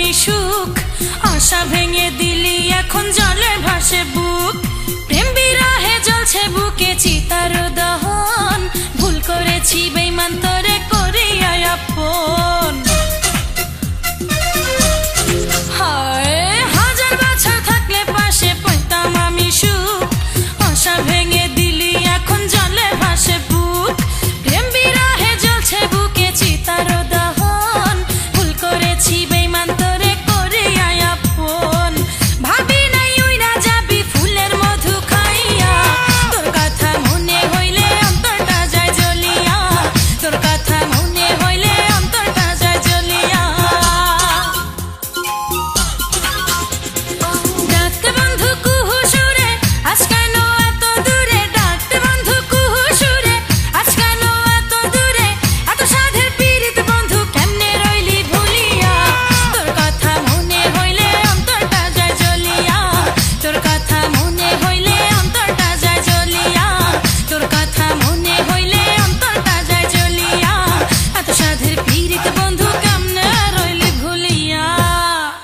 আমি সুখ আশা ভেঙে দিলি এখন জলে ভাসে বুক। প্রেম বিরাহে জ্বলছে বুকে চিতা